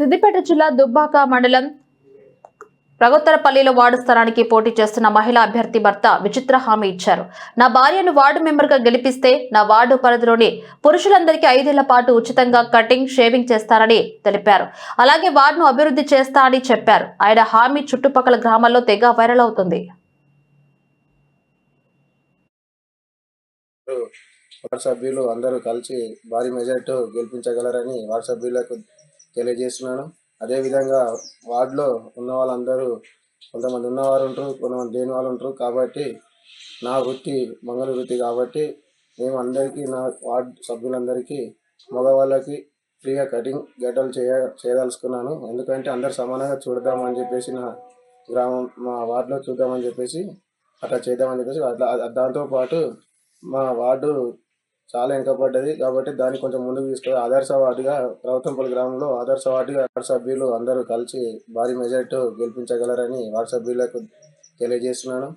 సిద్దిపేట జిల్లా దుబ్బాక మండలం ప్రగొత్తరపల్లిలో వార్డు స్థానానికి పోటీ చేస్తున్న మహిళా అభ్యర్థి భర్త విచిత్ర హామీ ఇచ్చారు. నా భార్యను వార్డు మెంబర్గా గెలిపిస్తే నా వార్డు పరిధిలోని పురుషులందరికీ ఐదేళ్ళ పాటు ఉచితంగా కటింగ్ షేవింగ్ చేస్తారని తెలిపారు. అలాగే వార్డును అభివృద్ధి చేస్తా అని చెప్పారు. ఆయన హామీ చుట్టుపక్కల గ్రామాల్లో తెగ వైరల్ అవుతుంది. వార్డు సభ్యులు అందరూ కలిసి భారీ మెజార్టీ గెలిపించగలరని వార్డు సభ్యులకు తెలియజేస్తున్నాను అదేవిధంగా వార్డులో ఉన్న వాళ్ళందరూ కొంతమంది ఉన్నవారు ఉంటారు కొంతమంది లేని వాళ్ళు ఉంటారు. కాబట్టి నా వృత్తి మంగళ వృత్తి కాబట్టి మేము అందరికీ నా వార్డు సభ్యులందరికీ మగవాళ్ళకి ఫ్రీగా కటింగ్ గడ్డలు చేయ చేయదలుచుకున్నాను. ఎందుకంటే అందరు సమానంగా చూడదామని చెప్పేసి నా గ్రామం మా వార్డులో చూద్దామని చెప్పేసి అట్లా చేద్దామని చెప్పేసి అట్లా దాంతోపాటు మా వార్డు చాలా వెనుకబడ్డది. కాబట్టి దాన్ని కొంచెం ముందుకు తీసుకొని ఆదర్శ వార్డుగా ప్రభుత్వంపల్లి గ్రామంలో ఆదర్శ వార్డుగా వార్డు సభ్యులు అందరూ కలిసి భారీ మెజార్టీ గెలిపించగలరని వార్డు సభ్యులకు తెలియజేస్తున్నాను.